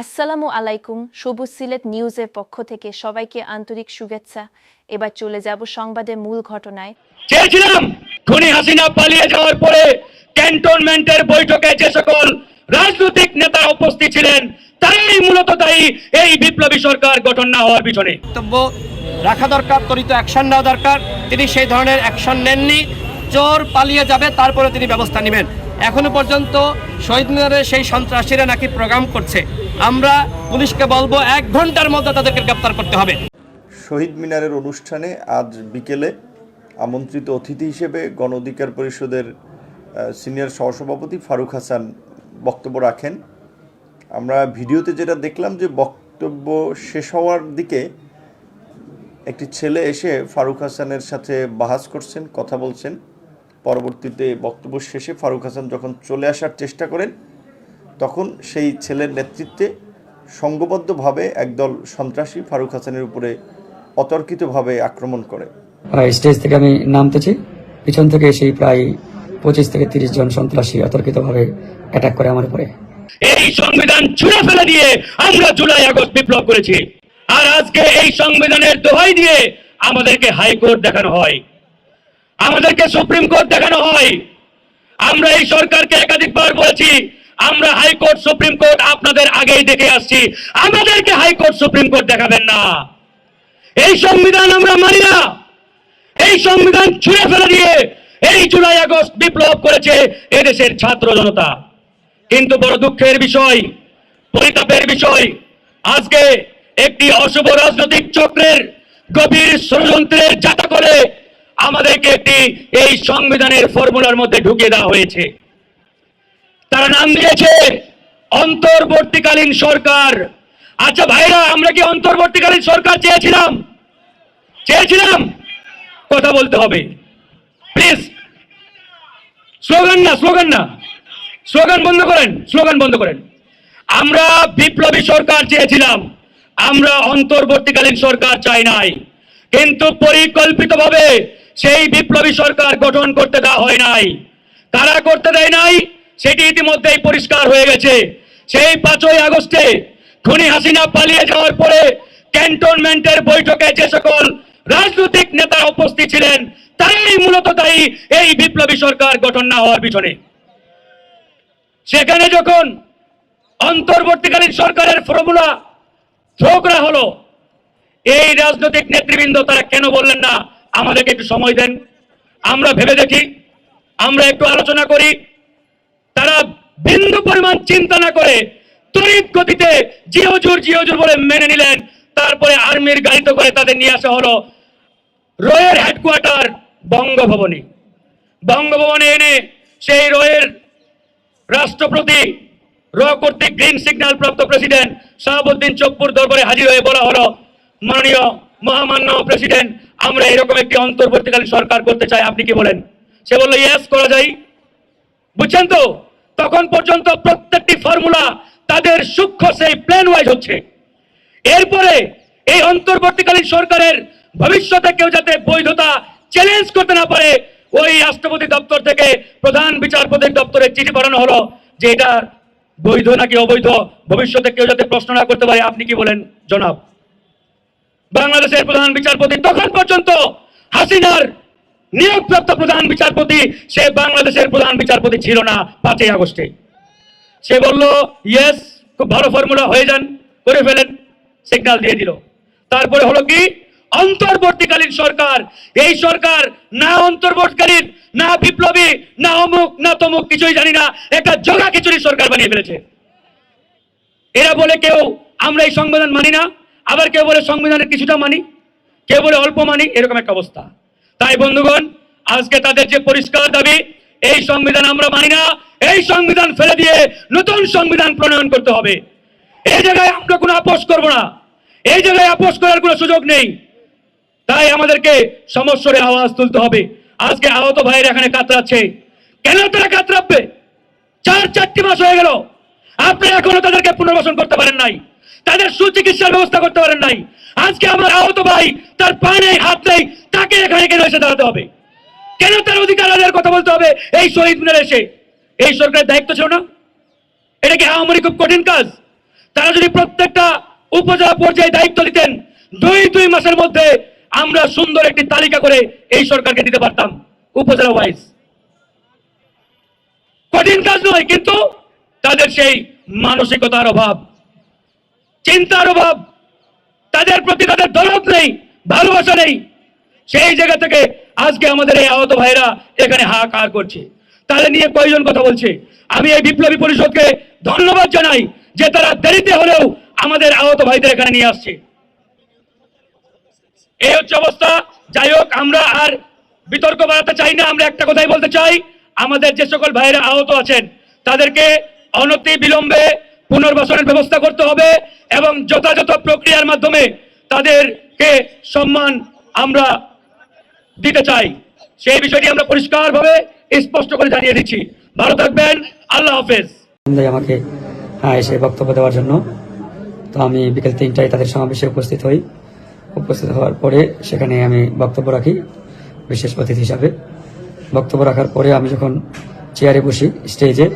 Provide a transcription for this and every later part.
আসসালামু আলাইকুম সবুজ সিলেট নিউজের পক্ষ থেকে সবাইকে আন্তরিক শুভেচ্ছা। এবার চলে যাব সংবাদের মূল ঘটনায়। চেয়েছিলাম খুনি হাসিনা পালিয়ে যাওয়ার পরে ক্যান্টনমেন্টের বৈঠকে যে সকল রাজনৈতিক নেতা উপস্থিত ছিলেন তারাই মূলত দায়ী এই বিপ্লবী সরকার গঠন না হওয়ার পিছনে। বক্তব্য রাখা দরকার ত্বরিত অ্যাকশন নেওয়া দরকার। তিনি সেই ধরনের অ্যাকশন নেননি। চোর পালিয়ে যাবে তারপরে তিনি ব্যবস্থা নেবেন। এখনও পর্যন্ত শহীদ মিনারে সেই সন্ত্রাসীরা নাকি প্রোগ্রাম করছে। আমরা পুলিশকে বলব, এক ঘণ্টার মধ্যে তাদেরকে গ্রেপ্তার করতে হবে। শহীদ মিনারের অনুষ্ঠানে আজ বিকেলে আমন্ত্রিত অতিথি হিসেবে গণ অধিকার পরিষদের সিনিয়র সহসভাপতি ফারুক হাসান বক্তব্য রাখেন। আমরা ভিডিওতে যেটা দেখলাম যে বক্তব্য শেষ হওয়ার দিকে একটি ছেলে এসে ফারুক হাসানের সাথে বাহাস করছেন, কথা বলছেন। পরবর্তীতে বক্তব্য শেষে ফারুক হাসান যখন চলে আসার চেষ্টা করেন তখন সেই ছেলের নেতৃত্বে সংঘবদ্ধভাবে একদল সন্ত্রাসী ফারুক হাসানের উপরে অতর্কিতভাবে আক্রমণ করে। আর স্টেজ থেকে আমি নামতেছি। পিছন থেকে সেই প্রায় পঁচিশ থেকে তিরিশ জন সন্ত্রাসী অতর্কিতভাবে অ্যাটাক করে আমার উপরে। এই সংবিধান ছুঁড়ে ফেলে দিয়ে আমরা জুলাই আগস্ট বিপ্লব করেছি। আর আজকে এই সংবিধানের দোহাই দিয়ে আমাদেরকে হাইকোর্ট দেখানো হয়। আমাদেরকে সুপ্রিম কোর্ট দেখানো হয়। আমরা এই সরকারকে একাধিকবার বলেছি, আমরা হাইকোর্ট, সুপ্রিম কোর্ট আপনাদের আগেই দেখে আসছি। আমাদেরকে হাইকোর্ট, সুপ্রিম কোর্ট দেখাবেন না। এই সংবিধান আমরা মানি না। এই সংবিধান ছুঁড়ে ফেলে দিয়ে এই জুলাই আগস্ট বিপ্লব করেছে এদেশের ছাত্র জনতা। কিন্তু বড় দুঃখের বিষয়, পরিতাপের বিষয়, আজকে একটি অশুভ রাজনৈতিক চক্রের গভীর ষড়যন্ত্রের যাতা করে আমাদেরকে একটি এই সংবিধানের ফর্মুলার মধ্যে ঢুকিয়ে দেওয়া হয়েছে। তারা নাম দিয়েছে, অন্তর্বর্তীকালীন সরকার। আচ্ছা ভাইরা, আমরা কি অন্তর্বর্তীকালীন সরকার চেয়েছিলাম? চেয়েছিলাম? কথা বলতে হবে। প্লিজ স্লোগান না স্লোগান না। স্লোগান বন্ধ করেন স্লোগান বন্ধ করেন। আমরা বিপ্লবী সরকার চেয়েছিলাম। আমরা অন্তর্বর্তীকালীন সরকার চাই নাই। কিন্তু পরিকল্পিতভাবে সেই বিপ্লবী সরকার গঠন করতে দেওয়া হয় নাই। কারা করতে দেয় নাই, সেটি ইতিমধ্যেই পরিষ্কার হয়ে গেছে। সেই পাঁচই আগস্টে খুনি হাসিনা পালিয়ে যাওয়ার পরে ক্যান্টনমেন্টের বৈঠকে যে সকল রাজনৈতিক নেতা উপস্থিত ছিলেন, তারাই মূলত তাই এই বিপ্লবী সরকার গঠন না হওয়ার পিছনে। সেখানে যখন অন্তর্বর্তীকালীন সরকারের ফর্মুলা থ্রো করা হলো, এই রাজনৈতিক নেতৃবৃন্দ তারা কেন বললেন না? আমাদেরকে একটু সময় দেন। আমরা ভেবে দেখি, আমরা একটু আলোচনা করি। তারা বিন্দু পরিমাণ চিন্তা না করে তড়িৎ গতিতে জিওজুর জিওজুর বলে মেনে নিলেন। তারপরে আর্মির গাড়িতে করে তাদের নিয়ে আসা হলো রয়ের হেডকোয়ার্টার বঙ্গভবনে। বঙ্গভবনে এনে সেই রয়ের রাষ্ট্রপতি র কর্তৃক গ্রিন সিগন্যাল প্রাপ্ত প্রেসিডেন্ট শাহাবুদ্দিন চপ্পুর দরবারে হাজির হয়ে বলা হলো, মাননীয় মহামান্য প্রেসিডেন্ট আমরা এরকম একটি অন্তর্বর্তীকালীন সরকার করতে চাই, আপনি কি বলেন? সে বলল ইয়েস করা যায়। বুঝছেন তো? তখন পর্যন্ত প্রত্যেকটি ফর্মুলা তাদের সূক্ষ্ম, সেই প্ল্যান ওয়াইজ হচ্ছে। এরপরে এই অন্তর্বর্তীকালীন সরকারের ভবিষ্যতে কেউ যাতে বৈধতা চ্যালেঞ্জ করতে না পারে, ওই রাষ্ট্রপতি দপ্তর থেকে প্রধান বিচারপতির দপ্তরে চিঠি পাঠানো হলো যে এটা বৈধ নাকি অবৈধ, ভবিষ্যতে কেউ যাতে প্রশ্ন না করতে পারে, আপনি কি বলেন? জনাব। বাংলাদেশের প্রধান বিচারপতি তখন পর্যন্ত হাসিনার নিয়োগপ্রাপ্ত প্রধান বিচারপতি, সে বাংলাদেশের প্রধান বিচারপতি ছিল না পাঁচই আগস্টে। সে বলল ইয়েস খুব ভালো ফর্মুলা হয়ে যান, করে ফেলেন সিগন্যাল দিয়ে দিল। তারপরে হলো কি? অন্তর্বর্তীকালীন সরকার, এই সরকার না অন্তর্বর্তীকালীন, না বিপ্লবী, না অমুক, না তমুক, কিছুই জানি না, একটা জগা খিচুড়ি সরকার বানিয়ে ফেলেছে। এরা বলে কেউ, আমরা এই সংবিধান মানি না আবার কেউ বলে সংবিধানের কিছুটা মানি, কেউ বলে অল্প মানি, এরকম একটা অবস্থা। তাই বন্ধুগণ, আজকে তাদের যে পরিষ্কার দাবি, এই সংবিধান আমরা মানি না, এই সংবিধান ফেলে দিয়ে নতুন সংবিধান প্রণয়ন করতে হবে। এই জায়গায় আমরা কোনো আপোষ করব না। এই জায়গায় আপোষ করার কোনো সুযোগ নেই। তাই আমাদেরকে সমস্যারে আওয়াজ তুলতে হবে। আজকে আহত ভাইয়ের এখানে কাতরাচ্ছে। কেন তারা কাতরাবে? চার চারটি মাস হয়ে গেল। আপনি এখনও তাদেরকে পুনর্বাসন করতে পারেন নাই। তাদের সুচিকিৎসার ব্যবস্থা করতে পারেন নাই। আজকে আমার আহত ভাই, তার পা নেই, হাত নেই, তাকে এখানে কেন এসে দাঁড়াতে হবে? কেন তার অধিকার আদায়ের কথা বলতে হবে? এই শহীদ মিনারে এসে। এই সরকারের দায়িত্ব ছিল না? এটা কি আওয়ামী খুব কঠিন কাজ? তারা যদি প্রত্যেকটা উপজেলা পর্যায়ে দায়িত্ব দিতেন দুই দুই মাসের মধ্যে আমরা সুন্দর একটি তালিকা করে এই সরকারকে দিতে পারতাম, উপজেলা ওয়াইজ কঠিন কাজ নয়, কিন্তু তাদের সেই মানসিকতার অভাব। চিন্তার অভাব। তাদের প্রতি তাদের দরদ নেই, ভালোবাসা নেই। সেই জায়গা থেকে আজকে আমাদের এই আহত ভাইরা এখানে হাহাকার করছে। তাদের নিয়ে কয়জন কথা বলছে? আমি এই বিপ্লবী পরিষদকে ধন্যবাদ জানাই যে তারা দেরিতে হলেও আমাদের আহত ভাইদের এখানে নিয়ে আসছে। এই হচ্ছে অবস্থা। যাই হোক, আমরা আর বিতর্ক বাড়াতে চাই না। আমরা একটা কথাই বলতে চাই, আমাদের যে সকল ভাইরা আহত আছেন, তাদেরকে অনতি বিলম্বে পুনর্বাসনের ব্যবস্থা করতে হবে এবং যথাযথ প্রক্রিয়ার মাধ্যমে তাদেরকে সম্মান আমরা দিতে চাই। সেই বিষয়টি আমরা পরিষ্কারভাবে স্পষ্ট করে জানিয়ে দিচ্ছি। ভালো থাকবেন। আল্লাহ হাফেজ। আমাকে হ্যাঁ এসে বক্তব্য দেওয়ার জন্য। তো আমি বিকেল তিনটায় তাদের সমাবেশে উপস্থিত হই। উপস্থিত হওয়ার পরে সেখানে আমি বক্তব্য রাখি, বিশেষ অতিথি হিসাবে। বক্তব্য রাখার পরে আমি যখন চেয়ারে বসি স্টেজে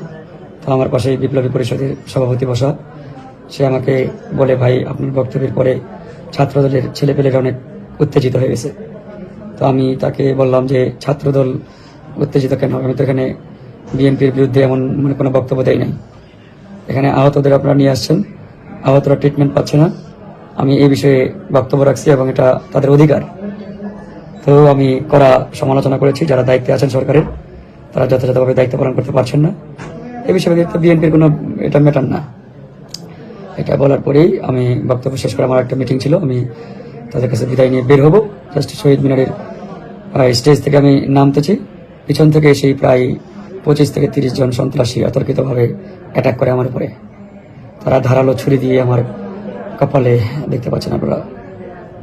তো আমার পাশে বিপ্লবী পরিষদের সভাপতি বসা। সে আমাকে বলে, ভাই, আপনার বক্তব্যের পরে ছাত্রদলের ছেলেপেলেরা অনেক উত্তেজিত হয়ে গেছে। তো আমি তাকে বললাম যে, ছাত্রদল উত্তেজিত কেন? আমি তো এখানে বিএনপির বিরুদ্ধে এমন মানে কোনো বক্তব্য দেয় নাই। এখানে আহতদের আপনারা নিয়ে আসছেন। আহতরা ট্রিটমেন্ট পাচ্ছে না। আমি এই বিষয়ে বক্তব্য রাখছি এবং এটা তাদের অধিকার। তো আমি করা সমালোচনা করেছি। যারা দায়িত্বে আছেন সরকারের, তারা যথাযথভাবে দায়িত্ব পালন করতে পারছেন না। এই বিষয়ে বিএনপির কোনো এটা ম্যাটার না। এটা বলার পরেই আমি বক্তব্য শেষ করে আমার একটা মিটিং ছিল। আমি তাদের কাছে বিদায় নিয়ে বের হব। জাস্ট শহীদ মিনারের স্টেজ থেকে আমি নামতেছি। পিছন থেকে সেই প্রায় পঁচিশ থেকে তিরিশ জন সন্ত্রাসী অতর্কিতভাবে অ্যাটাক করে আমার উপরে। তারা ধারালো ছুরি দিয়ে আমার কপালে দেখতে পাচ্ছেন আপনারা।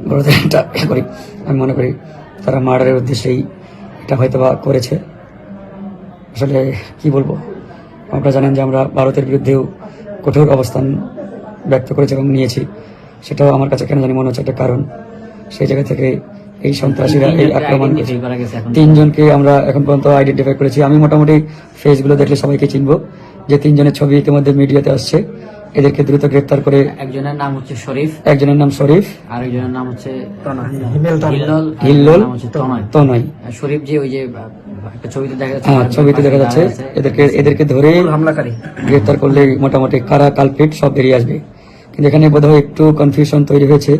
বড়দের এটা করি। আমি মনে করি তারা মার্ডারের উদ্দেশ্যেই এটা হয়তো বা করেছে। আসলে কি বলব? আপনারা জানেন যে আমরা ভারতের বিরুদ্ধেও কঠোর অবস্থান ব্যক্ত করেছি এবং নিয়েছি। সেটাও আমার কাছে কেন জানি মনে হচ্ছে একটা কারণ। সেই জায়গা থেকে এই সন্ত্রাসীরা এই আক্রমণ তিনজনকে আমরা এখন পর্যন্ত আইডেন্টিফাই করেছি। আমি মোটামুটি ফেসগুলো দেখলে সবাইকে চিনব যে তিনজনের ছবি ইতিমধ্যে মিডিয়াতে আসছে। এদেরকে দ্রুত গ্রেপ্তার করে একজনের নাম হচ্ছে শরীফ একজনের নাম শরীফ আরেকজনের নাম হচ্ছে হিল্লোল নাম হচ্ছে তনয়। তনয়। শরীফ যে ওই যে ছবিতে দেখা যাচ্ছে হ্যাঁ ছবিতে দেখা যাচ্ছে। এদেরকে এদেরকে ধরে হামলাকারী। গ্রেপ্তার করলে মোটামুটি কারা কালপিট সব বেরিয়ে আসবে। কিন্তু এখানে বোধহয় একটু কনফিউশন তৈরি হয়েছে।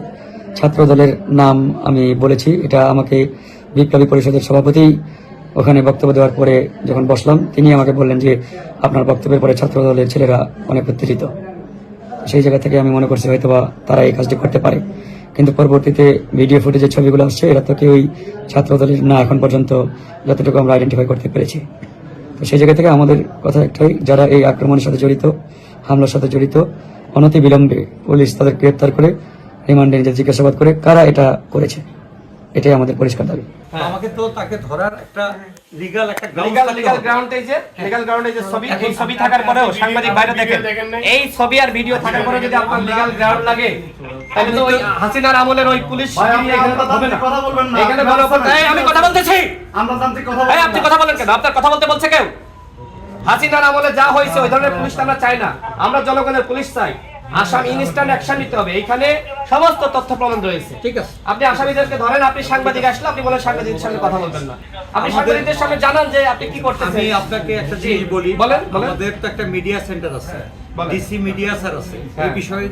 ছাত্র দলের নাম আমি বলেছি এটা আমাকে বিপ্লবী পরিষদের সভাপতি ওখানে বক্তব্য দেওয়ার পরে যখন বসলাম তিনি আমাকে বললেন যে আপনার বক্তব্যের পরে ছাত্র দলের ছেলেরা অনেক উত্তেজিত। সেই জায়গা থেকে আমি মনে করছি হয়তো তারা এই কাজটি করতে পারে। কিন্তু পরবর্তীতে ভিডিও ফুটেজের ছবিগুলো আসছে, এরা তো কেউই ছাত্র দলের না এখন পর্যন্ত যতটুকু আমরা আইডেন্টিফাই করতে পেরেছি। তো সেই জায়গা থেকে আমাদের কথা একটাই, যারা এই আক্রমণের সাথে জড়িত, হামলার সাথে জড়িত অনতি বিলম্বে পুলিশ তাদের গ্রেপ্তার করে রিমান্ডে নিজের জিজ্ঞাসাবাদ করে কারা এটা করেছে। এটাই আমাদের পরিষ্কার দাবি। আমাকে তো তাকে ধরার একটা লিগাল একটা লিগাল লিগাল গ্রাউন্ড যে লিগাল গ্রাউন্ড যে ছবি এই ছবি থাকার পরেও সাংবাদিক বাইরে দেখেন। এই ছবি আর ভিডিও থাকার পরে যদি আপনার লিগাল গ্রাউন্ড লাগে তাহলে তো ওই হাসিনার আমলের ওই পুলিশ হবে না কথা বলবেন না। এখানে বড় কথা আমি কথা বলতেছি। আমরা তান্ত্রিক কথা এই আপনি কথা বলেন কেন? আপনার কথা বলতে বলছে কেউ? হাসিনার আমলে যা হয়েছে ওই ধরনের পুলিশ আমরা চাই না। আমরা জনগণের পুলিশ চাই। আসাম ইনস্ট্যান্ট অ্যাকশন নিতে হবে। এখানে সমস্ত তথ্য প্রমাণ রয়েছে। ঠিক আছে। আপনি আসামিদেরকে ধরেন আপনি সাংবাদিক আসলে আপনি বলেন সামনে কথা বলবেন না। আপনি সাংবাদিকদের সামনে জানান যে আপনি কি করতেছেন। আমি আপনাকে একটা জিনিস বলি। বলেন। আমাদের তো একটা মিডিয়া সেন্টার আছে। ডিসি মিডিয়া স্যার আছে। এই হ্যাঁ। বিষয়ে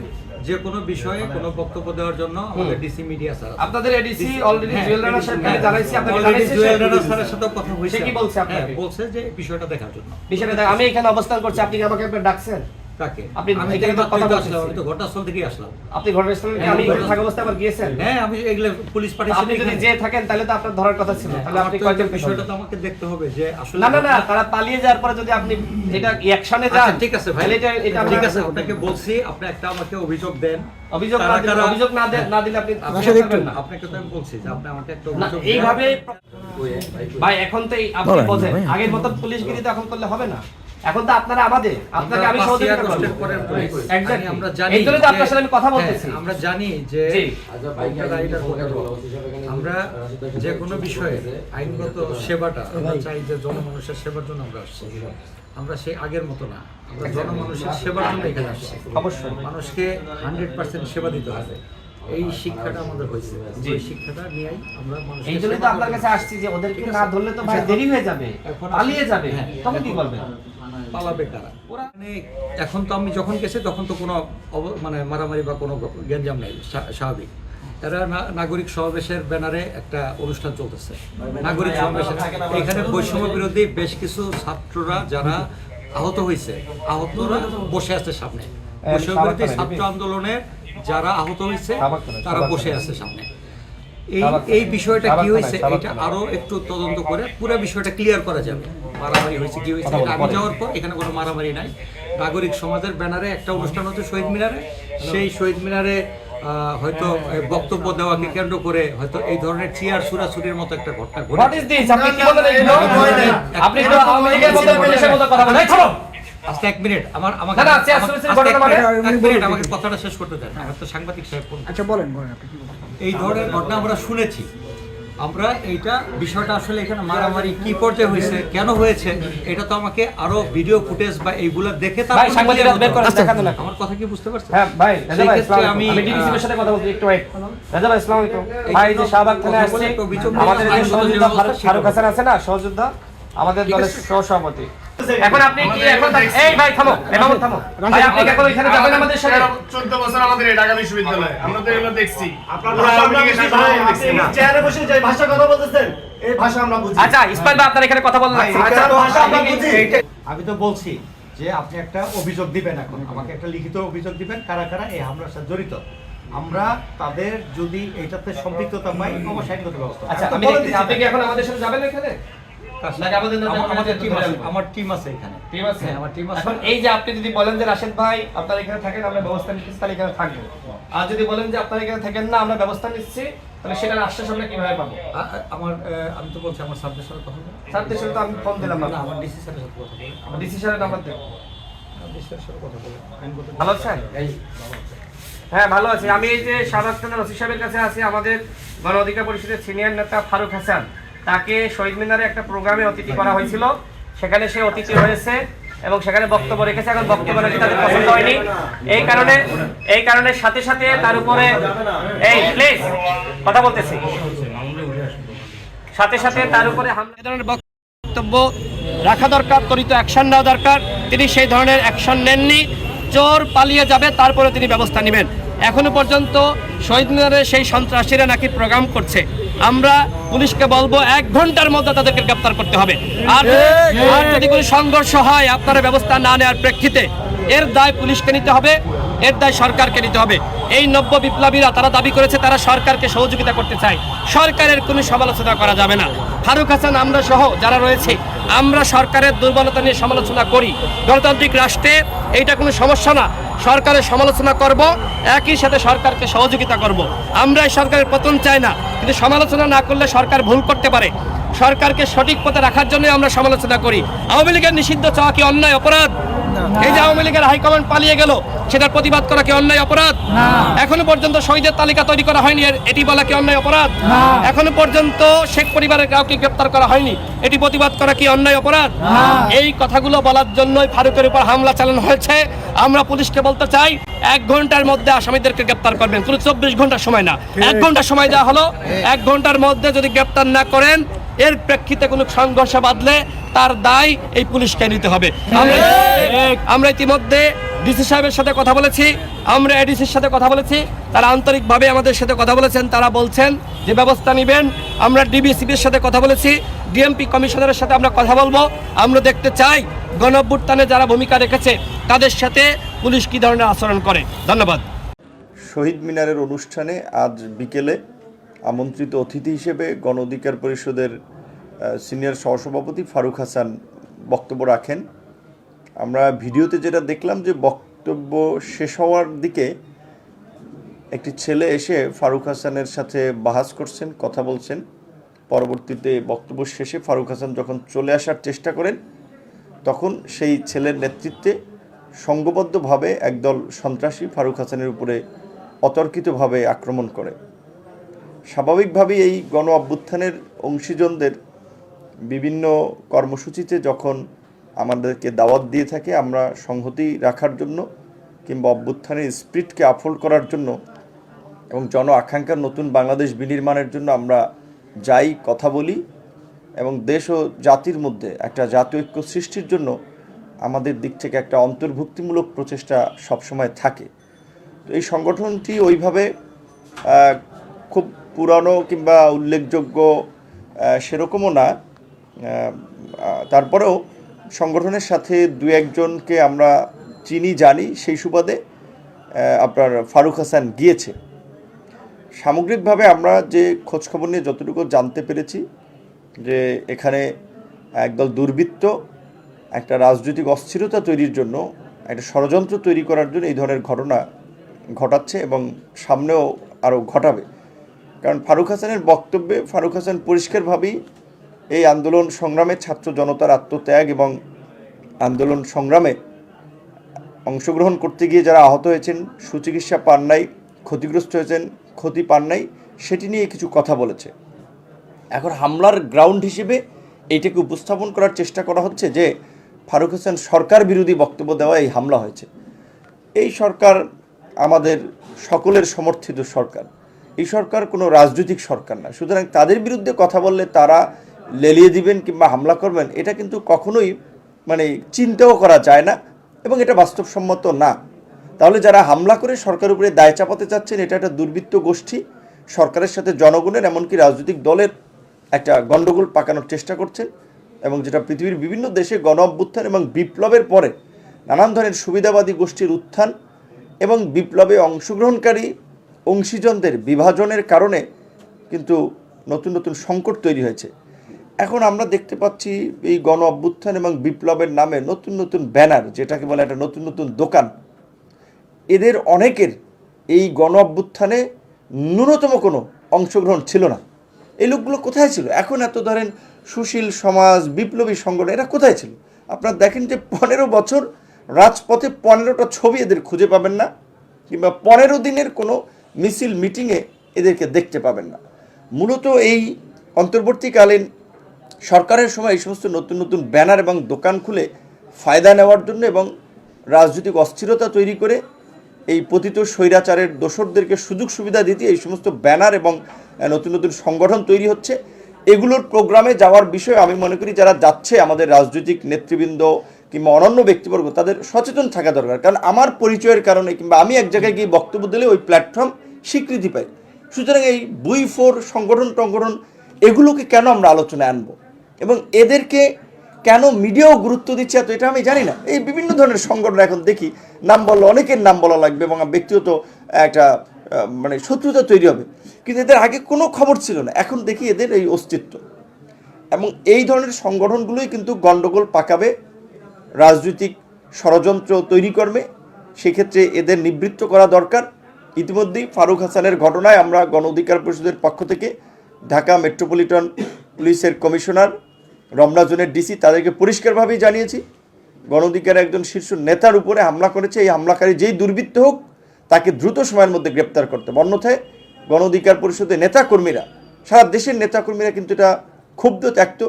যে কোনো বিষয়ে কোনো বক্তব্য দেওয়ার জন্য আমাদের ডিসি মিডিয়া স্যার আপনাদের এডিসি অলরেডি জুয়েল রানা সাহেবকে হ্যাঁ, জানাইছি already জানাইছি জুয়েল রানা স্যারের সাথেও কথা হয়েছে কি বলছে আপনাকে? হ্যাঁ, বলছে যে বিষয়টা দেখার জন্য। বিষয়টা আমি এখানে অবস্থান করছি আপনি কি আমাকে একবার ডাকছেন? তাকে আপনি আমি তো তো কথা কথা বলতেছি। আসলাম আমি তো ঘটনাস্থল থেকে আসলাম। আপনি ঘটনাস্থলে আমি থাকা অবস্থায় আবার গিয়েছেন? হ্যাঁ আমি এগুলো পুলিশ তো পাঠিয়েছি আপনি যদি যে থাকেন তাহলে তো আপনার ধরার কথা ছিল। তাহলে আপনি কয়জন বিষয়টা তো আমাকে দেখতে হবে যে আসলে না না না তারা পালিয়ে যাওয়ার পরে যদি আপনি এটা অ্যাকশনে যান আচ্ছা, ঠিক আছে ভাই। এটা এটা ঠিক আছে ওটাকে বলছি আপনি একটা আমাকে অভিযোগ দেন। অভিযোগ না দিলে অভিযোগ না দে- না দিলে আপনি আপনাকে জিজ্ঞাসা না। আপনাকে তো আমি বলছি যে আপনি আমাকে একটা অভিযোগ এইভাবে ভাই এখন তো আপনি বোঝেন আগের মতো পুলিশগিরি তো এখন করলে হবে না। এখন তো আপনারা আমাদের আপনাকে আমি সহযোগিতা করব। পরের পুলিশ। আমরা জানি এই জন্য তো আপনার সাথে আমি কথা হ্যাঁ, বলতেছি। আমরা জানি যে। আমরা যে কোনো বিষয়ে আইনগত সেবাটা আমরা চাই যে জনমানুষের সেবার জন্য আমরা আসছি। আমরা সেই আগের মতো না আমরা জনমানুষের সেবার জন্য এখানে আসছি। অবশ্যই। মানুষকে হান্ড্রেড পার্সেন্ট সেবা দিতে হবে। এই শিক্ষাটা আমাদের হয়েছে। এই শিক্ষাটা নিয়েই আমরা এই জন্যই তো আপনার কাছে আসছি যে ওদেরকে না ধরলে তো ভাই দেরি হয়ে যাবে পালিয়ে যাবে। হ্যাঁ, তখন কি পালাবে কারা? ওরা মানে এখন তো আমি যখন গেছি তখন তো কোনো মানে মারামারি বা কোনো গ্যাঞ্জাম নেই স্বাভাবিক। এরা নাগরিক সমাবেশের ব্যানারে একটা অনুষ্ঠান চলতেছে। নাগরিক সমাবেশের এখানে বৈষম্য বিরোধী বেশ কিছু ছাত্ররা যারা আহত হয়েছে আহতরা বসে আছে সামনে। বৈষম্য বিরোধী ছাত্র আন্দোলনের যারা আহত হয়েছে তারা বসে আছে সামনে। এই এই বিষয়টা কি হয়েছে এটা আরও একটু তদন্ত করে পুরো বিষয়টা ক্লিয়ার করা যাবে। মারামারি হয়েছে কি হয়েছে এটা আমি যাওয়ার পর এখানে কোনো মারামারি নাই। নাগরিক সমাজের ব্যানারে একটা অনুষ্ঠান হচ্ছে শহীদ মিনারে। সেই শহীদ মিনারে আহ, হয়তো বক্তব্য দেওয়াকে কেন্দ্র করে হয়তো এই ধরনের চিয়ার সুরাসুরির মতো একটা ঘটনা ঘটে আপনি আজকে এক মিনিট আমার আমাকে না, না, এক মানে? মিনিট, আমাকে কথাটা শেষ করতে দেন। আমার তো সাংবাদিক সাহেব আচ্ছা বলেন বলেন আপনি এই ধরনের ঘটনা আমরা শুনেছি। আমরা এইটা বিষয়টা আসলে এখানে মারামারি কি পর্যায়ে হয়েছে কেন হয়েছে এটা তো আমাকে আরও ভিডিও ফুটেজ বা এইগুলা দেখে ভাই সাংবাদিকরা বের করেন আচ্ছা, দেখান আমার কথা কি বুঝতে পারছেন? হ্যাঁ ভাই রাজা ভাই আমি, আমি সাথে কথা বলছি একটু ওয়েট রাজা ভাই আসসালামু আলাইকুম। ভাই যে শাহবাগ থানায় আসছি আমাদের যে সহযোদ্ধা ফারুক-। হাসান আছে না? সহযোদ্ধা? আমাদের দলের সহসভাপতি। এখন আপনি কি এখন এই ভাই থামো। এমাম থামো। ভাই আপনি কি এখন ওইখানে যাবেন আমাদের সাথে? চোদ্দ বছর আমাদের এই ঢাকা বিশ্ববিদ্যালয়ে। আমরা তো এগুলো দেখছি। আপনারা চেয়ারে বসে যে ভাষা কথা বলতেছেন এই ভাষা আমরা বুঝি। আচ্ছা ইসমাইল ভাই আপনার এখানে কথা বলেন। আচ্ছা ভাষা আমরা বুঝি। আমি তো বলছি যে আপনি একটা অভিযোগ দিবেন এখন। আমাকে একটা লিখিত অভিযোগ দিবেন। কারা কারা এই হামলার সাথে জড়িত? আমরা তাদের যদি এইটাতে সম্পৃক্ততা পাই অবশ্যই আইনগত ব্যবস্থা। আচ্ছা। আপনি কি এখন আমাদের সাথে যাবেন এখানে? না- আমার- টিম আছে। এখানে। টিম আছে? হ্যাঁ, আমার টিম আছে। এখন এই যে আপনি যদি বলেন যে রাশেদ ভাই আপনার এখানে থাকেন আমরা ব্যবস্থা নিচ্ছি তাহলে এখানে থাকব। আর যদি বলেন যে আপনার এখানে থাকেন না আমরা ব্যবস্থা নিচ্ছি তাহলে সেটার আশ্বাস আমরা কীভাবে পাবো? আ- আ- আমার আমি তো বলছি আমার সাবজেক্ট সাথে কথা বলে সাথে তো আমি ফোন দিলাম না আমার ডিসি স্যারের সাথে কথা বলে আমার ডিসি স্যারের নাম্বার দেন। ডিসি স্যারের সাথে কথা বলে আইনগত ভালো আছেন? হ্যাঁ ভালো আছি। আমি এই যে সাদাত খানের ওসি সাহেবের কাছে আছি আমাদের গণ অধিকার পরিষদের সিনিয়র নেতা ফারুক হাসান। তাকে শহীদ মিনারে একটা প্রোগ্রামে অতিথি করা হয়েছিল। সেখানে সে অতিথি হয়েছে এবং সেখানে বক্তব্য রেখেছে। এখন বক্তব্য নাকি তাদের পছন্দ হয়নি। এই কারণে এই কারণে সাথে সাথে তার উপরে এই প্লিজ কথা বলতেছি। সাথে সাথে তার উপরে বক্তব্য রাখা দরকার, ত্বরিত অ্যাকশন নেওয়া দরকার। তিনি সেই ধরনের অ্যাকশন নেননি। চোর পালিয়ে যাবে তারপরে তিনি ব্যবস্থা নেবেন। এখনও পর্যন্ত শহীদ মিনারে সেই সন্ত্রাসীরা নাকি প্রোগ্রাম করছে। আমরা পুলিশকে বলব এক ঘণ্টার মধ্যে তাদেরকে গ্রেপ্তার করতে হবে। আর আর যদি কোনো সংঘর্ষ হয় আপনারা ব্যবস্থা না নেওয়ার প্রেক্ষিতে এর দায় পুলিশকে নিতে হবে এর দায় সরকারকে নিতে হবে। এই নব্য বিপ্লবীরা তারা দাবি করেছে তারা সরকারকে সহযোগিতা করতে চায়। সরকারের কোনো সমালোচনা করা যাবে না। ফারুক হাসান আমরা সহ যারা রয়েছে আমরা সরকারের দুর্বলতা নিয়ে সমালোচনা করি। গণতান্ত্রিক রাষ্ট্রে এইটা কোনো সমস্যা না। সরকারের সমালোচনা করব, একই সাথে সরকারকে সহযোগিতা করব। আমরা এই সরকারের পতন চাই না, কিন্তু সমালোচনা না করলে সরকার ভুল করতে পারে। সরকারকে সঠিক পথে রাখার জন্য আমরা সমালোচনা করি। আওয়ামী লীগের নিষিদ্ধ চাওয়া কি অন্যায়, অপরাধ? এই যে আওয়ামী লীগের হাইকমান্ড পালিয়ে গেল সেটার প্রতিবাদ করা কি অন্যায় অপরাধ? এখনও পর্যন্ত শহীদের তালিকা তৈরি করা হয়নি এটি বলা কি অন্যায় অপরাধ? এখনও পর্যন্ত শেখ পরিবারের কাউকে গ্রেপ্তার করা হয়নি এটি প্রতিবাদ করা কি অন্যায় অপরাধ? এই কথাগুলো বলার জন্যই ফারুকের উপর হামলা চালানো হয়েছে। আমরা পুলিশকে বলতে চাই এক ঘণ্টার মধ্যে আসামিদেরকে গ্রেপ্তার করবেন পুরো চব্বিশ ঘণ্টার সময় না এক ঘণ্টা সময় দেওয়া হলো এক ঘণ্টার মধ্যে যদি গ্রেপ্তার না করেন এর প্রেক্ষিতে কোনো সংঘর্ষ বাঁধলে তার দায় এই পুলিশকে নিতে হবে। আমরা ইতিমধ্যে ডিসি সাহেবের সাথে কথা বলেছি। আমরা এডিসির সাথে কথা বলেছি। তারা আন্তরিকভাবে আমাদের সাথে কথা বলেছেন। তারা বলছেন যে ব্যবস্থা নেবেন। আমরা ডিবিসিবির সাথে কথা বলেছি। ডিএমপি কমিশনারের সাথে আমরা কথা বলব। আমরা দেখতে চাই গণঅভ্যুত্থানে যারা ভূমিকা রেখেছে, তাদের সাথে পুলিশ কী ধরনের আচরণ করে। ধন্যবাদ। শহীদ মিনারের অনুষ্ঠানে আজ বিকেলে আমন্ত্রিত অতিথি হিসেবে গণ অধিকার পরিষদের সিনিয়র সহসভাপতি ফারুক হাসান বক্তব্য রাখেন। আমরা ভিডিওতে যেটা দেখলাম যে বক্তব্য শেষ হওয়ার দিকে একটি ছেলে এসে ফারুক হাসানের সাথে বাহাস করছেন, কথা বলছেন। পরবর্তীতে বক্তব্য শেষে ফারুক হাসান যখন চলে আসার চেষ্টা করেন, তখন সেই ছেলের নেতৃত্বে সংঘবদ্ধভাবে একদল সন্ত্রাসী ফারুক হাসানের উপরে অতর্কিতভাবে আক্রমণ করে। স্বাভাবিকভাবেই এই গণ অভ্যুত্থানের অংশীজনদের বিভিন্ন কর্মসূচিতে যখন আমাদেরকে দাওয়াত দিয়ে থাকে, আমরা সংহতি রাখার জন্য কিংবা অভ্যুত্থানের স্পিরিটকে আফোল্ড করার জন্য এবং জন আকাঙ্ক্ষার নতুন বাংলাদেশ বিনির্মাণের জন্য আমরা যাই কথা বলি এবং দেশ ও জাতির মধ্যে একটা জাতীয় ঐক্য সৃষ্টির জন্য আমাদের দিক থেকে একটা অন্তর্ভুক্তিমূলক প্রচেষ্টা সবসময় থাকে। তো এই সংগঠনটি ওইভাবে খুব পুরানো কিংবা উল্লেখযোগ্য সেরকমও না। তারপরেও সংগঠনের সাথে দু একজনকে আমরা চিনি, জানি সেই সুবাদে আপনার ফারুক হাসান গিয়েছে। সামগ্রিকভাবে আমরা যে খোঁজখবর নিয়ে যতটুকু জানতে পেরেছি, যে এখানে একদল দুর্বৃত্ত, একটা রাজনৈতিক অস্থিরতা তৈরির জন্য, একটা ষড়যন্ত্র তৈরি করার জন্য এই ধরনের ঘটনা ঘটাচ্ছে এবং সামনেও আরও ঘটাবে। কারণ ফারুক হাসানের বক্তব্যে ফারুক হাসান পরিষ্কারভাবেই এই আন্দোলন সংগ্রামে ছাত্র জনতার আত্মত্যাগ এবং আন্দোলন সংগ্রামে অংশগ্রহণ করতে গিয়ে যারা আহত হয়েছেন, সুচিকিৎসা পান নাই, ক্ষতিগ্রস্ত হয়েছেন, ক্ষতি পান নাই, সেটি নিয়ে কিছু কথা বলেছে। এখন হামলার গ্রাউন্ড হিসেবে এইটাকে উপস্থাপন করার চেষ্টা করা হচ্ছে যে ফারুক হোসেন সরকার বিরোধী বক্তব্য দেওয়া এই হামলা হয়েছে। এই সরকার আমাদের সকলের সমর্থিত সরকার। এই সরকার কোনো রাজনৈতিক সরকার না। সুতরাং তাদের বিরুদ্ধে কথা বললে তারা লেলিয়ে দিবেন কিংবা হামলা করবেন, এটা কিন্তু কখনোই মানে চিন্তাও করা যায় না এবং এটা বাস্তবসম্মত না। তাহলে যারা হামলা করে সরকারের উপরে দায় চাপাতে চাচ্ছেন, এটা একটা দুর্বৃত্ত গোষ্ঠী। সরকারের সাথে জনগণের এমনকি রাজনৈতিক দলের একটা গণ্ডগোল পাকানোর চেষ্টা করছেন এবং যেটা পৃথিবীর বিভিন্ন দেশে গণ অভ্যুত্থান এবং বিপ্লবের পরে নানান ধরনের সুবিধাবাদী গোষ্ঠীর উত্থান এবং বিপ্লবে অংশগ্রহণকারী অংশীজনদের বিভাজনের কারণে কিন্তু নতুন নতুন সংকট তৈরি হয়েছে। এখন আমরা দেখতে পাচ্ছি এই গণ অভ্যুত্থান এবং বিপ্লবের নামে নতুন নতুন ব্যানার, যেটাকে বলে একটা নতুন নতুন দোকান। এদের অনেকের এই গণ অভ্যুত্থানে ন্যূনতম কোনো অংশগ্রহণ ছিল না। এই লোকগুলো কোথায় ছিল? এখন এত ধরেন সুশীল সমাজ, বিপ্লবী সংগঠন, এরা কোথায় ছিল? আপনারা দেখেন যে পনেরো বছর রাজপথে পনেরোটা ছবি এদের খুঁজে পাবেন না, কিংবা পনেরো দিনের কোনো মিছিল, মিটিংয়ে এদেরকে দেখতে পাবেন না। মূলত এই অন্তর্বর্তীকালীন সরকারের সময় এই সমস্ত নতুন নতুন ব্যানার এবং দোকান খুলে ফায়দা নেওয়ার জন্য এবং রাজনৈতিক অস্থিরতা তৈরি করে এই পতিত স্বৈরাচারের দোসরদেরকে সুযোগ সুবিধা দিতে এই সমস্ত ব্যানার এবং নতুন নতুন সংগঠন তৈরি হচ্ছে। এগুলোর প্রোগ্রামে যাওয়ার বিষয়ে আমি মনে করি যারা যাচ্ছে আমাদের রাজনৈতিক নেতৃবৃন্দ কিংবা অনন্য ব্যক্তিবর্গ, তাদের সচেতন থাকা দরকার। কারণ আমার পরিচয়ের কারণে কিংবা আমি এক জায়গায় গিয়ে বক্তব্য দিলে ওই প্ল্যাটফর্ম স্বীকৃতি পাই। সুতরাং এই বুই ফোর সংগঠন টংগঠন এগুলোকে কেন আমরা আলোচনায় আনব? এবং এদেরকে কেন মিডিয়াও গুরুত্ব দিচ্ছে এত, এটা আমি জানি না। এই বিভিন্ন ধরনের সংগঠন এখন দেখি, নাম বললে অনেকের নাম বলা লাগবে এবং ব্যক্তিগত একটা মানে শত্রুতা তৈরি হবে। কিন্তু এদের আগে কোনো খবর ছিল না, এখন দেখি এদের এই অস্তিত্ব। এবং এই ধরনের সংগঠনগুলোই কিন্তু গণ্ডগোল পাকাবে রাজনৈতিক ষড়যন্ত্র তৈরি করবে, সেক্ষেত্রে এদের নিবৃত্ত করা দরকার ইতিমধ্যেই ফারুক হাসানের ঘটনায় আমরা গণ অধিকার পরিষদের পক্ষ থেকে ঢাকা মেট্রোপলিটন পুলিশের কমিশনার রমনা জোনের ডিসি তাদেরকে পরিষ্কারভাবেই জানিয়েছি, গণ অধিকার একজন শীর্ষ নেতার উপরে হামলা করেছে, এই হামলাকারী যেই দুর্বৃত্ত হোক, তাকে দ্রুত সময়ের মধ্যে গ্রেপ্তার করতে হবে। অন্যথায় গণ অধিকার পরিষদের নেতাকর্মীরা, সারা দেশের নেতাকর্মীরা কিন্তু এটা ক্ষুব্ধ ত্যাক্ত,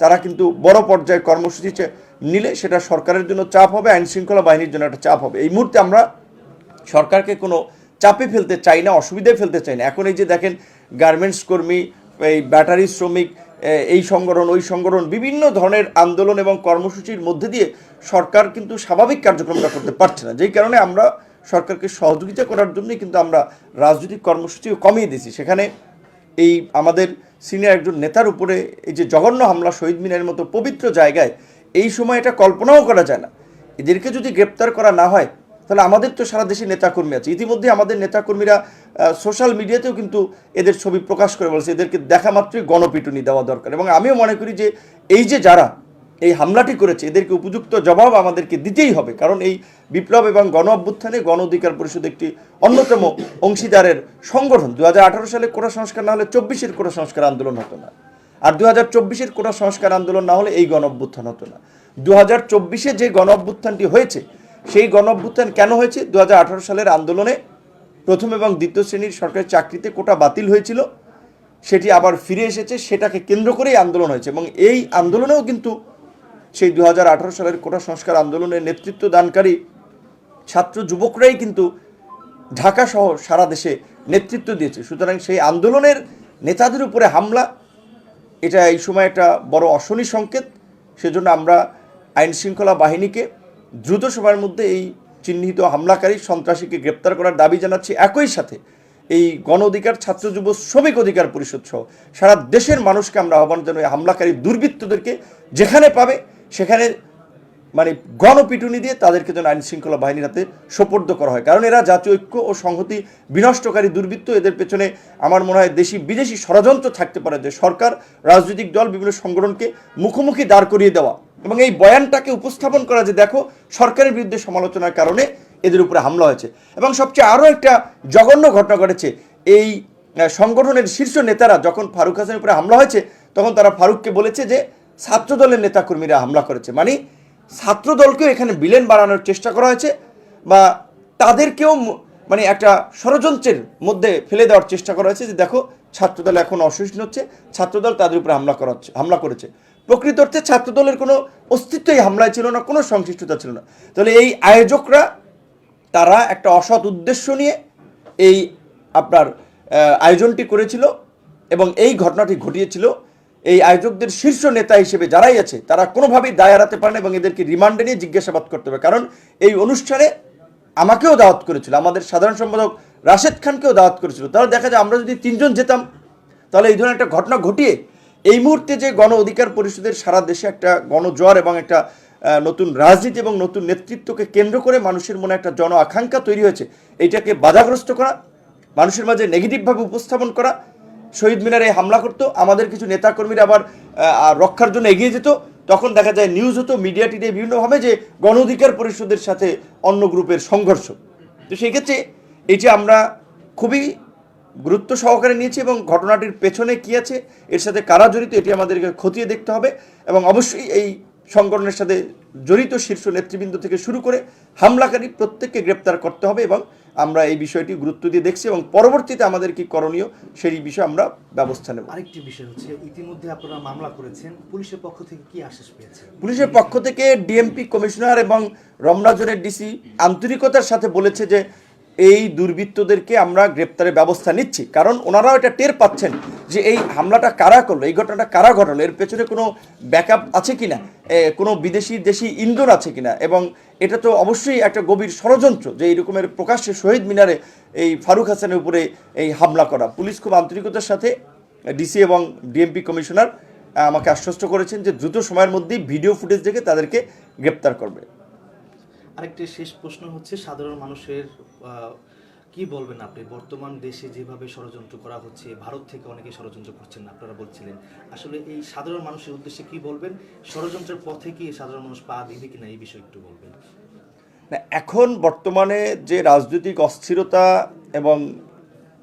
তারা কিন্তু বড় পর্যায়ে কর্মসূচি নিলে সেটা সরকারের জন্য চাপ হবে, আইন শৃঙ্খলা বাহিনীর জন্য একটা চাপ হবে। এই মুহূর্তে আমরা সরকারকে কোনো চাপে ফেলতে চাই না, অসুবিধায় ফেলতে চাই না। এখন এই যে দেখেন, গার্মেন্টস কর্মী, এই ব্যাটারি শ্রমিক এই সংগঠন, ওই সংগঠন, বিভিন্ন ধরনের আন্দোলন এবং কর্মসূচির মধ্যে দিয়ে সরকার কিন্তু স্বাভাবিক কার্যক্রমটা করতে পারছে না। যেই কারণে আমরা সরকারকে সহযোগিতা করার জন্যই কিন্তু আমরা রাজনৈতিক কর্মসূচিও কমিয়ে দিয়েছি। সেখানে এই আমাদের সিনিয়র একজন নেতার উপরে এই যে জঘন্য হামলা, শহীদ মিনারের মতো পবিত্র জায়গায় এই সময় এটা কল্পনাও করা যায় না। এদেরকে যদি গ্রেপ্তার করা না হয়, তাহলে আমাদের তো সারা দেশে নেতাকর্মী আছে। ইতিমধ্যে আমাদের নেতাকর্মীরা সোশ্যাল মিডিয়াতেও কিন্তু এদের ছবি প্রকাশ করে বলছে, এদেরকে দেখা মাত্রই গণপিটুনি দেওয়া দরকার। এবং আমিও মনে করি যে, এই যে যারা এই হামলাটি করেছে, এদেরকে উপযুক্ত জবাব আমাদেরকে দিতেই হবে। কারণ এই বিপ্লব এবং গণ অভ্যুত্থানে গণ অধিকার পরিষদ একটি অন্যতম অংশীদারের সংগঠন। দু হাজার আঠারো সালে কোটা সংস্কার না হলে চব্বিশের কোটা সংস্কার আন্দোলন হতো না। আর দু হাজার চব্বিশের কোটা সংস্কার আন্দোলন না হলে এই গণ অভ্যুত্থান হতো না। দু হাজার চব্বিশে যে গণ অভ্যুত্থানটি হয়েছে, সেই গণ অভ্যুত্থান কেন হয়েছে? দু হাজার আঠারো সালের আন্দোলনে প্রথম এবং দ্বিতীয় শ্রেণির সরকারি চাকরিতে কোটা বাতিল হয়েছিল, সেটি আবার ফিরে এসেছে, সেটাকে কেন্দ্র করেই আন্দোলন হয়েছে এবং এই আন্দোলনেও কিন্তু সেই দু হাজার আঠারো সালের কোটা সংস্কার আন্দোলনের নেতৃত্ব দানকারী ছাত্র যুবকরাই কিন্তু ঢাকা সহ সারা দেশে নেতৃত্ব দিয়েছে। সুতরাং সেই আন্দোলনের নেতাদের উপরে হামলা এটা এই সময় একটা বড় অশনি সংকেত। সেজন্য আমরা আইন শৃঙ্খলা বাহিনীকে দ্রুত সময়ের মধ্যে এই চিহ্নিত হামলাকারী সন্ত্রাসীকে গ্রেপ্তার করার দাবি জানাচ্ছি। একই সাথে এই গণ অধিকার, ছাত্র যুব, শ্রমিক অধিকার পরিষদ সহ সারা দেশের মানুষকে আমরা আহ্বান জানাই হামলাকারী দুর্বৃত্তদেরকে যেখানে পাবে সেখানে মানে গণপিটুনি দিয়ে তাদেরকে যেন আইন শৃঙ্খলা বাহিনীর হাতে সোপর্দ করা হয়। কারণ এরা জাতীয় ঐক্য ও সংহতি বিনষ্টকারী দুর্বৃত্ত, এদের পেছনে আমার মনে হয় দেশি বিদেশি ষড়যন্ত্র থাকতে পারে যে সরকার, রাজনৈতিক দল, বিভিন্ন সংগঠনকে মুখোমুখি দাঁড় করিয়ে দেওয়া এবং এই বয়ানটাকে উপস্থাপন করা যে দেখো, সরকারের বিরুদ্ধে সমালোচনার কারণে এদের উপরে হামলা হয়েছে। এবং সবচেয়ে আরও একটা জঘন্য ঘটনা ঘটেছে, এই সংগঠনের শীর্ষ নেতারা যখন ফারুক হাসানের উপরে হামলা হয়েছে, তখন তারা ফারুককে বলেছে যে ছাত্রদলের নেতাকর্মীরা হামলা করেছে। মানে ছাত্রদলকেও এখানে বিলেন বাড়ানোর চেষ্টা করা হয়েছে বা তাদেরকেও মানে একটা ষড়যন্ত্রের মধ্যে ফেলে দেওয়ার চেষ্টা করা হয়েছে যে দেখো, ছাত্রদল এখন অসহিষ্ণু হচ্ছে, ছাত্রদল তাদের উপরে হামলা করা হামলা করেছে। প্রকৃত অর্থে ছাত্রদলের কোনো অস্তিত্বই হামলায় ছিল না, কোনো সংশ্লিষ্টতা ছিল না। তাহলে এই আয়োজকরা, তারা একটা অসৎ উদ্দেশ্য নিয়ে এই আপনার আয়োজনটি করেছিল এবং এই ঘটনাটি ঘটিয়েছিল। এই আয়োজকদের শীর্ষ নেতা হিসেবে যারাই আছে, তারা কোনোভাবেই দায় এড়াতে পারে না এবং এদেরকে রিমান্ডে নিয়ে জিজ্ঞাসাবাদ করতে হবে। কারণ এই অনুষ্ঠানে আমাকেও দাওয়াত করেছিল, আমাদের সাধারণ সম্পাদক রাশেদ খানকেও দাওয়াত করেছিল। তাহলে দেখা যায় আমরা যদি তিনজন যেতাম, তাহলে এই ধরনের একটা ঘটনা ঘটিয়ে এই মুহূর্তে যে গণ অধিকার পরিষদের সারা দেশে একটা গণজোয়ার এবং একটা নতুন রাজনীতি এবং নতুন নেতৃত্বকে কেন্দ্র করে মানুষের মনে একটা জন আকাঙ্ক্ষা তৈরি হয়েছে এইটাকে বাধাগ্রস্ত করা, মানুষের মাঝে নেগেটিভভাবে উপস্থাপন করা শহীদ মিনারে হামলা করতো, আমাদের কিছু নেতাকর্মীরা আবার রক্ষার জন্য এগিয়ে যেত। তখন দেখা যায় নিউজ হতো মিডিয়া টিডিয়া বিভিন্নভাবে যে গণ অধিকার পরিষদের সাথে অন্য গ্রুপের সংঘর্ষ। তো সেই ক্ষেত্রে এটি আমরা খুবই গুরুত্ব সহকারে নিয়েছি এবং ঘটনাটির পেছনে কী আছে, এর সাথে কারা জড়িত, এটি আমাদেরকে খতিয়ে দেখতে হবে এবং অবশ্যই এই সংগঠনের সাথে জড়িত শীর্ষ নেতৃবৃন্দ থেকে শুরু করে হামলাকারী প্রত্যেককে গ্রেপ্তার করতে হবে এবং আমরা এই বিষয়টি গুরুত্ব দিয়ে দেখছি এবং পরবর্তীতে আমাদের কি করণীয় সেই বিষয়ে আমরা ব্যবস্থা নেব। আরেকটি বিষয় হচ্ছে ইতিমধ্যে আপনারা মামলা করেছেন পুলিশের পক্ষ থেকে কি আশ্বাস পেয়েছেন? পুলিশের পক্ষ থেকে ডিএমপি কমিশনার এবং রমনা জোনের ডিসি আন্তরিকতার সাথে বলেছে যে এই দুর্বৃত্তদেরকে আমরা গ্রেপ্তারের ব্যবস্থা নিচ্ছি। কারণ ওনারাও এটা টের পাচ্ছেন যে এই হামলাটা কারা করল এই ঘটনাটা কারা ঘটালো এর পেছনে কোনো ব্যাকআপ আছে কিনা? কোনো বিদেশি দেশি ইন্ধন আছে কিনা? এবং এটা তো অবশ্যই একটা গভীর ষড়যন্ত্র যে এই রকমের প্রকাশ্যে শহীদ মিনারে এই ফারুক হাসানের উপরে এই হামলা করা। পুলিশ খুব আন্তরিকতার সাথে ডিসি এবং ডিএমপি কমিশনার আমাকে আশ্বস্ত করেছেন যে দ্রুত সময়ের মধ্যেই ভিডিও ফুটেজ দেখে তাদেরকে গ্রেপ্তার করবে। আরেকটি শেষ প্রশ্ন হচ্ছে, সাধারণ মানুষের কি বলবেন আপনি? বর্তমান দেশে যেভাবে ষড়যন্ত্র করা হচ্ছে ভারত থেকে অনেকে ষড়যন্ত্র করছেন আপনারা বলছিলেন। আসলে এই সাধারণ মানুষের উদ্দেশ্যে কি বলবেন? ষড়যন্ত্রের পথে কি সাধারণ মানুষ পা দিবে কিনা এই বিষয়ে একটু বলবেন। না, এখন বর্তমানে যে রাজনৈতিক অস্থিরতা এবং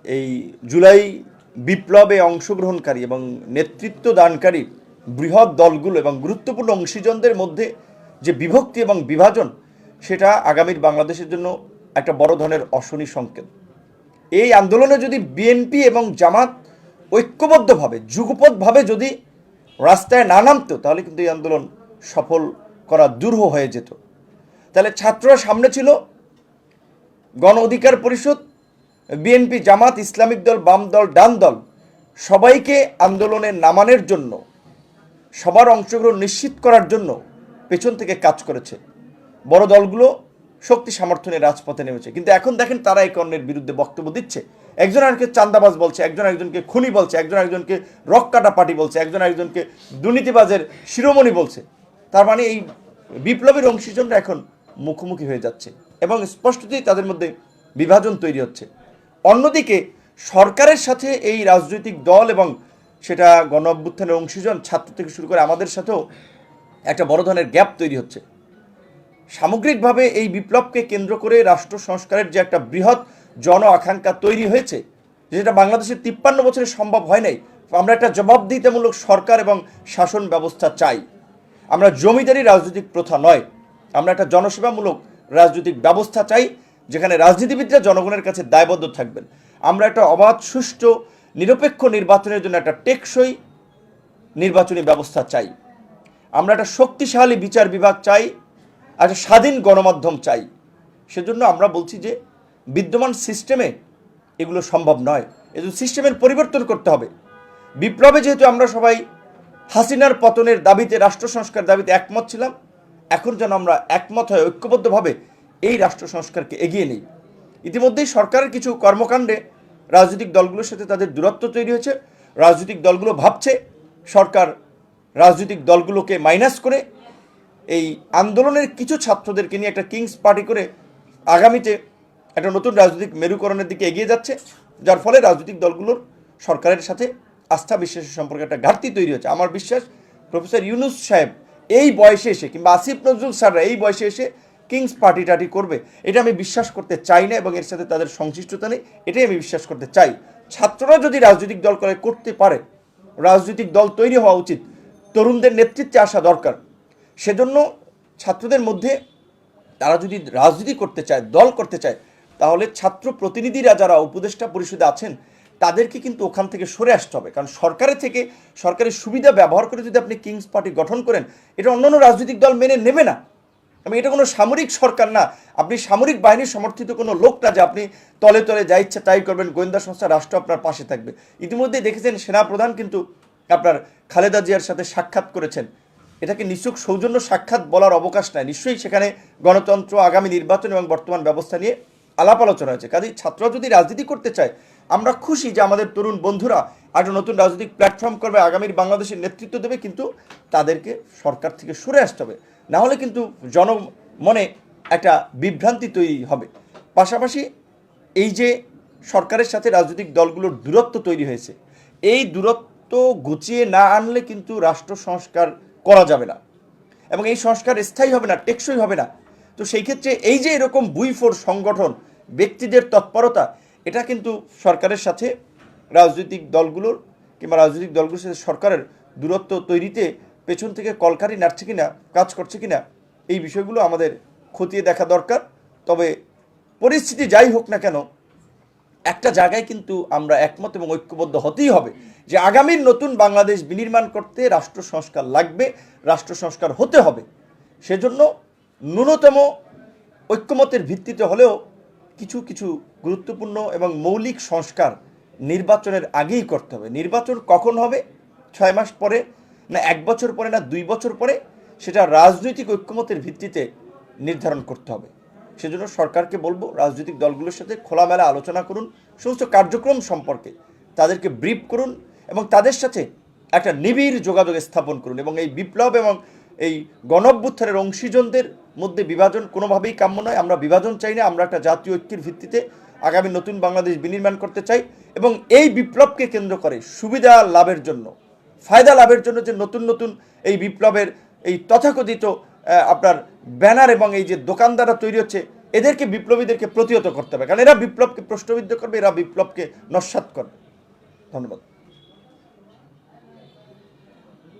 এই জুলাই বিপ্লবে অংশগ্রহণকারী এবং নেতৃত্ব দানকারী বৃহৎ দলগুলো এবং গুরুত্বপূর্ণ অংশীজনদের মধ্যে যে বিভক্তি এবং বিভাজন সেটা আগামীর বাংলাদেশের জন্য একটা বড় ধরনের অশনি সংকেত। এই আন্দোলনে যদি বিএনপি এবং জামাত ঐক্যবদ্ধভাবে যুগপথভাবে যদি রাস্তায় না নামতো, তাহলে কিন্তু এই আন্দোলন সফল করা দুরূহ হয়ে যেত। তাহলে ছাত্ররা সামনে ছিল, গণ অধিকার পরিষদ বিএনপি জামাত, ইসলামিক দল, বাম দল, ডান দল, সবাইকে আন্দোলনে নামানোর জন্য, সবার অংশগ্রহণ নিশ্চিত করার জন্য পেছন থেকে কাজ করেছে। বড় দলগুলো শক্তি সামর্থ্য নিয়ে রাজপথে নেমেছে। কিন্তু এখন দেখেন তারা এক কর্ণের বিরুদ্ধে বক্তব্য দিচ্ছে। একজন একজনকে চান্দাবাজ বলছে, একজন একজনকে খুনি বলছে, একজন একজনকে রক কাটা পার্টি বলছে, একজন একজনকে দুর্নীতিবাজের শিরোমণি বলছে। তার মানে এই বিপ্লবের অংশীজনরা এখন মুখোমুখি হয়ে যাচ্ছে এবং স্পষ্টতই তাদের মধ্যে বিভাজন তৈরি হচ্ছে। অন্যদিকে সরকারের সাথে এই রাজনৈতিক দল এবং সেটা গণ অভ্যুত্থানের অংশীজন ছাত্র থেকে শুরু করে আমাদের সাথেও একটা বড় ধরনের গ্যাপ তৈরি হচ্ছে। সামগ্রিকভাবে এই বিপ্লবকে কেন্দ্র করে রাষ্ট্র সংস্কারের যে একটা বৃহৎ জন আকাঙ্ক্ষা তৈরি হয়েছে, যেটা বাংলাদেশের তিপ্পান্ন বছরে সম্ভব হয় নাই, আমরা একটা জবাবদিহিতামূলক সরকার এবং শাসন ব্যবস্থা চাই। আমরা জমিদারি রাজনৈতিক প্রথা নয়, আমরা একটা জনসেবামূলক রাজনৈতিক ব্যবস্থা চাই, যেখানে রাজনীতিবিদরা জনগণের কাছে দায়বদ্ধ থাকবেন। আমরা একটা অবাধ, সুষ্ঠু, নিরপেক্ষ নির্বাচনের জন্য একটা টেকসই নির্বাচনী ব্যবস্থা চাই। আমরা একটা শক্তিশালী বিচার বিভাগ চাই একটা স্বাধীন গণমাধ্যম চাই। সেজন্য আমরা বলছি যে বিদ্যমান সিস্টেমে এগুলো সম্ভব নয়। এজন্য সিস্টেমের পরিবর্তন করতে হবে। বিপ্লবে যেহেতু আমরা সবাই হাসিনার পতনের দাবিতে, রাষ্ট্র সংস্কার দাবিতে একমত ছিলাম, এখন যেন আমরা একমত হয়ে, ঐক্যবদ্ধভাবে এই রাষ্ট্র সংস্কারকে এগিয়ে নিই। ইতিমধ্যেই সরকারের কিছু কর্মকাণ্ডে রাজনৈতিক দলগুলোর সাথে তাদের দূরত্ব তৈরি হয়েছে। রাজনৈতিক দলগুলো ভাবছে সরকার রাজনৈতিক দলগুলোকে মাইনাস করে এই আন্দোলনের কিছু ছাত্রদেরকে নিয়ে একটা কিংস পার্টি করে আগামীতে একটা নতুন রাজনৈতিক মেরুকরণের দিকে এগিয়ে যাচ্ছে, যার ফলে রাজনৈতিক দলগুলোর সরকারের সাথে আস্থা বিশ্বাসের সম্পর্কে একটা ঘাটতি তৈরি হচ্ছে। আমার বিশ্বাস প্রফেসর ইউনুস সাহেব এই বয়সে এসে কিংবা আসিফ নজরুল স্যাররা এই বয়সে এসে কিংস পার্টি টাটি করবে, এটা আমি বিশ্বাস করতে চাই না এবং এর সাথে তাদের সংশ্লিষ্টতা নেই, এটাই আমি বিশ্বাস করতে চাই। ছাত্ররা যদি রাজনৈতিক দল করে, করতে পারে, রাজনৈতিক দল তৈরি হওয়া উচিত, তরুণদের নেতৃত্বে আসা দরকার। সেজন্য ছাত্রদের মধ্যে তারা যদি রাজনীতি করতে চায়, দল করতে চায়, তাহলে ছাত্র প্রতিনিধিরা যারা উপদেষ্টা পরিষদে আছেন, তাদেরকে কিন্তু ওখান থেকে সরে আসতে হবে। কারণ সরকারের থেকে সরকারের সুবিধা ব্যবহার করে যদি আপনি কিংস পার্টি গঠন করেন, এটা অন্যান্য রাজনৈতিক দল মেনে নেবে না। আমি, এটা কোনো সামরিক সরকার না। আপনি সামরিক বাহিনীর সমর্থিত কোনো লোক না যে আপনি তলে তলে যা ইচ্ছা তাই করবেন, গোয়েন্দা সংস্থা, রাষ্ট্র আপনার পাশে থাকবে। ইতিমধ্যে দেখেছেন সেনাপ্রধান কিন্তু আপনার খালেদা জিয়ার সাথে সাক্ষাৎ করেছেন। এটাকে নিশ্চক সৌজন্য সাক্ষাৎ বলার অবকাশ নাই। নিশ্চয়ই সেখানে গণতন্ত্র, আগামী নির্বাচন এবং বর্তমান ব্যবস্থা নিয়ে আলাপ আলোচনা হয়েছে। কাজেই ছাত্ররা যদি রাজনীতি করতে চায়, আমরা খুশি যে আমাদের তরুণ বন্ধুরা একটা নতুন রাজনৈতিক প্ল্যাটফর্ম করবে, আগামীর বাংলাদেশের নেতৃত্ব দেবে, কিন্তু তাদেরকে সরকার থেকে সরে আসতে হবে। না হলে কিন্তু জনমনে একটা বিভ্রান্তি তৈরি হবে। পাশাপাশি এই যে সরকারের সাথে রাজনৈতিক দলগুলোর দূরত্ব তৈরি হয়েছে, এই দূরত্ব গুছিয়ে না আনলে কিন্তু রাষ্ট্র সংস্কার করা যাবে না। এবং এই সংস্কার স্থায়ী হবে না, টেকসই হবে না। তো সেই ক্ষেত্রে এই যে এরকম বুইফোর সংগঠন, ব্যক্তিদের তৎপরতা, এটা কিন্তু সরকারের সাথে রাজনৈতিক দলগুলোর কিংবা রাজনৈতিক দলগুলোর সাথে সরকারের দূরত্ব তৈরিতে পেছন থেকে কলকারি নাড়ছে কিনা, কাজ করছে কিনা, এই বিষয়গুলো আমাদের খতিয়ে দেখা দরকার। তবে পরিস্থিতি যাই হোক না কেন একটা জায়গায় কিন্তু আমরা একমত এবং ঐক্যবদ্ধ হতেই হবে যে আগামীর নতুন বাংলাদেশ বিনির্মাণ করতে রাষ্ট্র সংস্কার লাগবে, রাষ্ট্র সংস্কার হতে হবে। সেজন্য ন্যূনতম ঐক্যমতের ভিত্তিতে হলেও কিছু কিছু গুরুত্বপূর্ণ এবং মৌলিক সংস্কার নির্বাচনের আগেই করতে হবে। নির্বাচন কখন হবে? ছয় মাস পরে না এক বছর পরে না দুই বছর পরে? সেটা রাজনৈতিক ঐক্যমতের ভিত্তিতে নির্ধারণ করতে হবে। সেজন্য সরকারকে বলব, রাজনৈতিক দলগুলোর সাথে খোলামেলা আলোচনা করুন, সমস্ত কার্যক্রম সম্পর্কে তাদেরকে ব্রিফ করুন এবং তাদের সাথে একটা নিবিড় যোগাযোগ স্থাপন করুন এবং এই বিপ্লব এবং এই গণঅভ্যুত্থানের অংশীজনদের মধ্যে বিভাজন কোনোভাবেই কাম্য নয়। আমরা বিভাজন চাই না, আমরা একটা জাতীয় ঐক্যের ভিত্তিতে আগামী নতুন বাংলাদেশ বিনির্মাণ করতে চাই এবং এই বিপ্লবকে কেন্দ্র করে সুবিধা লাভের জন্য, ফায়দা লাভের জন্য যে নতুন নতুন এই বিপ্লবের এই তথাকথিত আপনার ব্যানার এবং এই যে দোকানদাররা তৈরি হচ্ছে, এদেরকে বিপ্লবীদেরকে প্রতিহত করতে হবে। কারণ এরা বিপ্লবকে প্রশ্নবিদ্ধ করবে, এরা বিপ্লবকে নস্বাত করবে। ধন্যবাদ।